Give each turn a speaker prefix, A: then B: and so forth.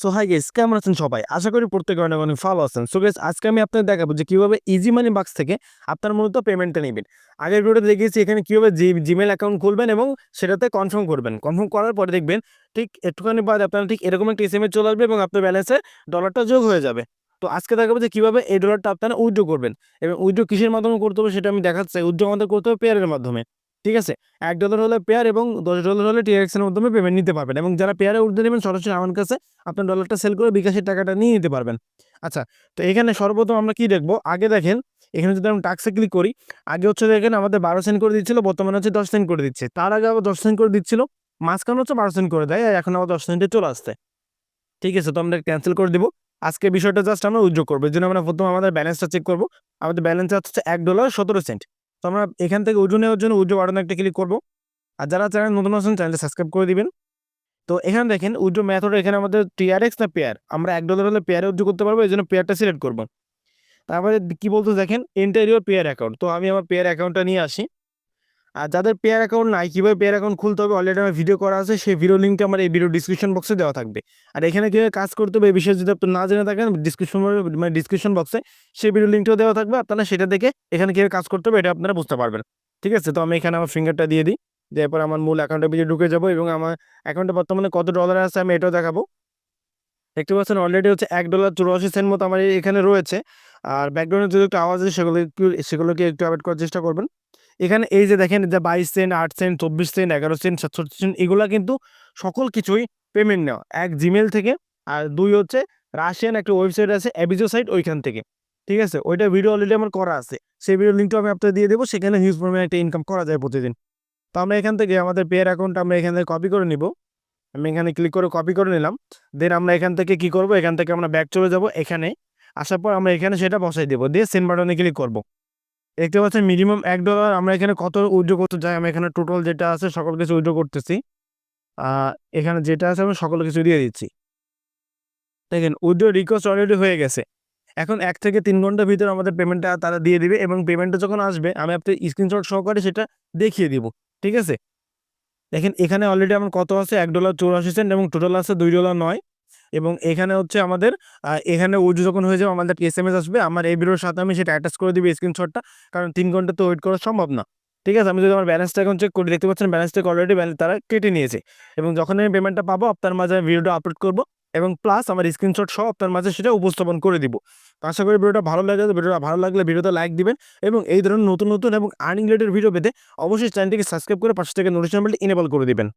A: So high guess কেমন আছেন সবাই? আশা করি প্রত্যেকে অনেক অনেক ভালো আছেন। সো গেস আজকে আমি আপনাদের দেখাবো যে কীভাবে ইজি মানি বাক্স থেকে আপনার মূলত পেমেন্টটা নেবেন। আগের ভিডিওতে দেখিয়েছি এখানে কীভাবে জি জিমেল অ্যাকাউন্ট খুলবেন এবং সেটাতে কনফার্ম করবেন। কনফার্ম করার পরে দেখবেন ঠিক একটুখানি বাদ আপনার ঠিক এরকম একটা এস চলে আসবে এবং আপনার ব্যালেন্সে ডলারটা যোগ হয়ে যাবে। তো আজকে দেখাবো যে কীভাবে এই ডলারটা আপনারা উইড্রো করবেন এবং উইড্রো কিসের মাধ্যমে করতে হবে সেটা আমি দেখাচ্ছি। উইড্রো আমাদের করতে হবে পেয়ারের মাধ্যমে। ঠিক আছে? এক ডলার হলে পেয়ার এবং দশ ডলার হলে টিআরএক্সের মাধ্যমে পেমেন্ট নিতে পারবেন এবং যারা পেয়ারে উঠতে নেবেন সরাসরি আমার কাছে আপনার ডলারটা সেল করে বিকাশের টাকাটা নিয়ে নিতে পারবেন। আচ্ছা তো এখানে সর্বপ্রথম আমরা কি দেখব? আগে দেখেন, এখানে যদি আমরা টাক্সে ক্লিক করি, আগে হচ্ছে দেখেন আমাদের বারো সেন্ট করে দিচ্ছিল, বর্তমানে হচ্ছে দশ সেন্ট করে দিচ্ছে। তার আগে আবার দশ সেন্ট করে দিচ্ছিল, মাঝখানে হচ্ছে বারো সেন্ট করে দেয় আর এখন আবার দশ সেন্টে চলে আসছে। ঠিক আছে, তো আমরা ক্যান্সেল করে দিব। আজকে বিষয়টা জাস্ট আমরা উদ্যোগ করব, এই জন্য আমরা প্রথম আমাদের ব্যালেন্সটা চেক করব। আমাদের ব্যালেন্স হচ্ছে এক ডলার সতেরো সেন্ট তো আমরা এখান থেকে উজু নেওয়ার জন্য উজু বাটনে একটা ক্লিক করব। আর যারা চ্যানেল নতুন আছেন চ্যানেলটা সাবস্ক্রাইব করে দিবেন। তো এখানে দেখেন উজ্জ্ব মেথড এখানে আমাদের টিআরএক্স না পেয়ার আমরা এক ডলার হলে পেয়ারে উজ্জ্ব করতে পারব এই জন্য পেয়ারটা সিলেক্ট করব। তারপরে কি বলতো দেখেন ইন্টারভিউ পেয়ার অ্যাকাউন্ট তো আমি আমার পেয়ার অ্যাকাউন্টটা নিয়ে আসি। আর যাদের পেয়ার অ্যাকাউন্ট নাই, কীভাবে পেয়ার অ্যাকাউন্ট খুলতে হবে অলরেডি আমার ভিডিও করা আছে, সেই ভিডিও লিঙ্কটা আমার এই ভিডিও ডিসক্রিপশন বক্সে দেওয়া থাকবে। আর এখানে কীভাবে কাজ করতে হবে, এই বিষয়ে যদি আপনি না জেনে থাকেন ডিসক্রিপশন মানে ডিসক্রিপশন বক্সে সেই ভিডিও লিঙ্কটাও দেওয়া থাকবে আপনারা সেটা দেখে এখানে কীভাবে কাজ করতে হবে, এটা আপনারা বুঝতে পারবেন। ঠিক আছে? তো আমি এখানে আমার ফিঙ্গারটা দিয়ে দিই এরপর আমার মূল অ্যাকাউন্টের ভিতরে ঢুকে যাব এবং আমার অ্যাকাউন্টে বর্তমানে কত ডলার আছে আমি এটাও দেখাবো। দেখতে পাচ্ছেন অলরেডি হচ্ছে এক ডলার চুরাশি সেন্ট মতো আমার এখানে রয়েছে, আর ব্যাকগ্রাউন্ডে যদি একটু আওয়াজ আছে সেগুলো একটু, সেগুলোকে একটু অ্যাভয়েড করার চেষ্টা করবেন। এখানে এই যে দেখেন, যে বাইশ সেন্ট আট সেন্ট চব্বিশ সেন্ট এগারো সেন্ট সাতষট্টি সেন্ট এগুলো কিন্তু সকল কিছুই পেমেন্ট নেওয়া। এক জিমেল থেকে আর দুই হচ্ছে রাশিয়ান একটা ওয়েবসাইট আছে অ্যাবিজো সাইট ওইখান থেকে। ঠিক আছে? ওইটা ভিডিও অলরেডি আমার করা আছে। সেই ভিডিও লিঙ্কটা আমি আপনাদের দিয়ে দেবো, সেখানে হিউজ পরিমাণে একটা ইনকাম করা যায় প্রতিদিন। তো আমরা এখান থেকে আমাদের পেয়ার অ্যাকাউন্ট আমরা এখান থেকে কপি করে নিব। আমি এখানে ক্লিক করে কপি করে নিলাম। দেন আমরা এখান থেকে কি করব? এখান থেকে আমরা ব্যাক চলে যাব, এখানে। আসার পর আমরা এখানে সেটা বসাই দেবো। দিয়ে সেন্ড বাটনে ক্লিক করব। দেখতে পাচ্ছেন মিনিমাম এক ডলার আমরা এখানে কত উইড্রো করতে যাই? আমি এখানে টোটাল যেটা আছে সকল কিছু উইড্রো করতেছি। এখানে যেটা আছে আমি সকল কিছু দিয়ে দিচ্ছি। দেখেন উইড্রো রিকোয়েস্ট অলরেডি হয়ে গেছে। এখন এক থেকে তিন ঘণ্টার ভিতরে আমাদের পেমেন্টটা তারা দিয়ে দিবে এবং পেমেন্টটা যখন আসবে, আমি আপনার স্ক্রিনশট সহকারে সেটা দেখিয়ে দিব। ঠিক আছে? দেখেন, এখানে অলরেডি আমার কত আছে? এক ডলার চৌরাশি সেন্ট এবং টোটাল আছে দুই ডলার নয়। এবং এখানে হচ্ছে আমাদের এখানে উজু যখন হয়ে যাবে আমাদের এস এম এস আসবে, আমার এই ভিডিওর সাথে আমি সেটা অ্যাটাচ করে দিবি স্ক্রিনশটটা কারণ তিন ঘণ্টা তো ওয়েট করা সম্ভব না। ঠিক আছে? আমি যদি আমার ব্যালেন্সটা এখন চেক করি, দেখতে পাচ্ছেন ব্যালেন্সটা অলরেডি ব্যালেন্স তারা কেটে নিয়েছে। এবং যখন আমি পেমেন্টটা পাবো, আপনার মাঝে আমি ভিডিওটা আপলোড করব এবং প্লাস আমার স্ক্রিনশট সহ আপনার মাঝে সেটা উপস্থাপন করে দিব। তো আশা করি ভিডিওটা ভালো লাগে ভিডিওটা ভালো লাগলে ভিডিওতে লাইক দিবেন এবং এই ধরনের নতুন নতুন এবং আর্নিং রিলেটেড ভিডিও পেতে অবশ্যই চ্যানেলটিকে সাবস্ক্রাইব করে পাশে থেকে নোটিফিকেশন বেলটি ইনেবল করে দিবেন।